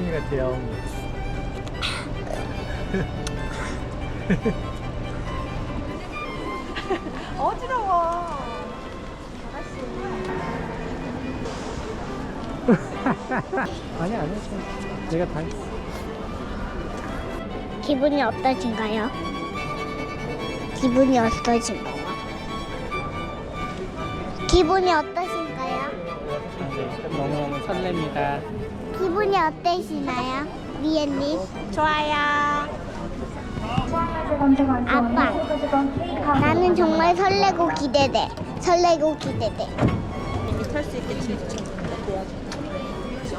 귀여운 어지러워. 아니 안 했어 내가 다 했어 기분이 어떠신가요? 기분이 어떠신가요? 기분이 어떠신가요? 네, 너무너무 설렙니다 어떠시나요? 미애님? 좋아요. 아빠 나는 정말 설레고 기대돼 설레고 기대돼 탈수 있게 진짜.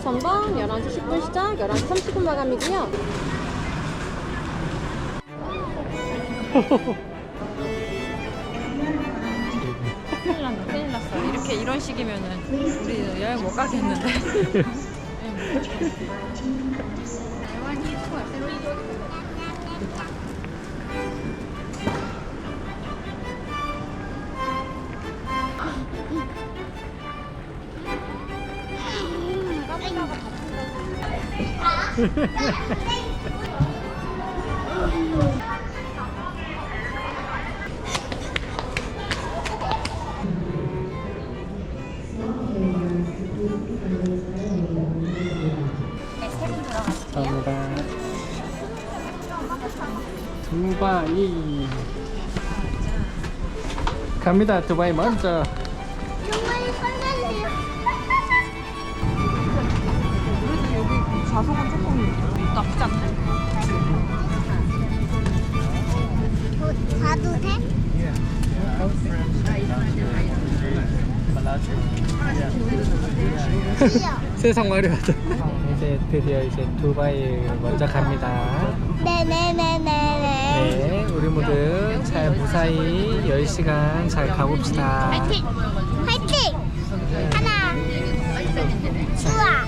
전방 11시 10분 시작, 11시 30분 마감이고요. 큰일 났네, 큰일 났어. 이렇게 이런 식이면은 우리 여행 못 가겠는데. 감사합니다 두바이 갑니다 두바이 먼저 정말 설레네요 그래도 여기 좌석은 조금 나쁘지 않네. 가도 돼? 세상 화려하다 이제 드디어 이제 두바이 먼저 갑니다 네네네네네 네 우리 모두 잘 무사히 10시간 잘 가봅시다 화이팅! 화이팅! 하나 수아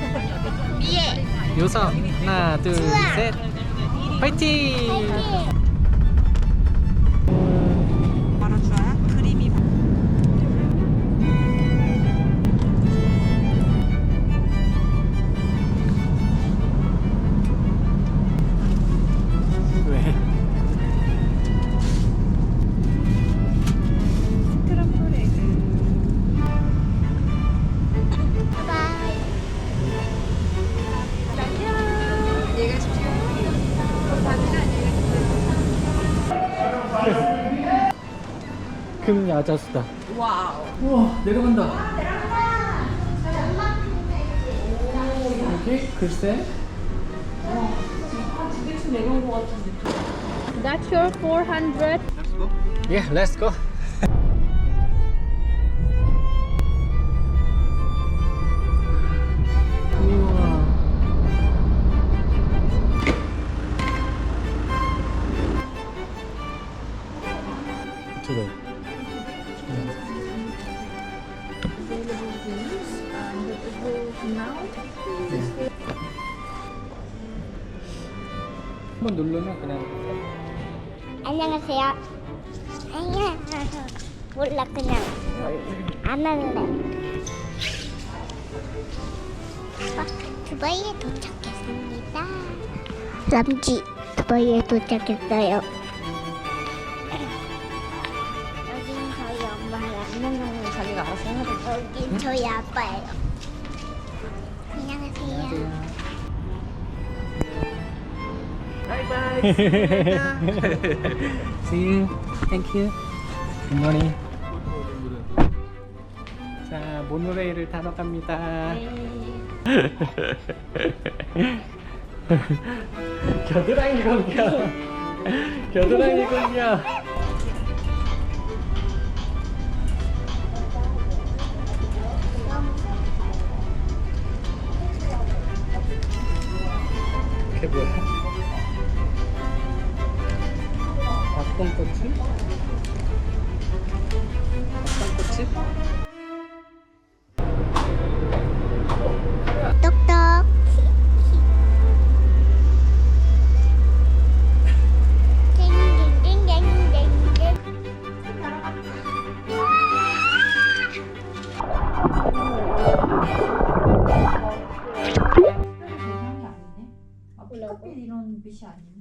미애 요성 하나 좋아. 둘셋 파이팅 화이팅! 금 야자수다. 와우. 우와 내려간다. 여기 글쎄. That's your 400. 예 렛츠 고우 한번 누르면 그냥 안녕하세요. 안녕 몰라 그냥. 안 할래 아, 두바이에 도착했습니다. 람지 두바이에 도착했어요. 여긴 저희 엄마랑 자기가 알아서 해야 돼. 여긴 저희 아빠예요 안녕하세요 See you. Thank you. Good morning. 자, 모노레일을 타러 갑니다. 겨드랑이 공격. 겨드랑이 공격. 박동꽃이? 박동꽃이? 똑똑 땡땡땡땡땡 그러고 이런 빛이 아닌데.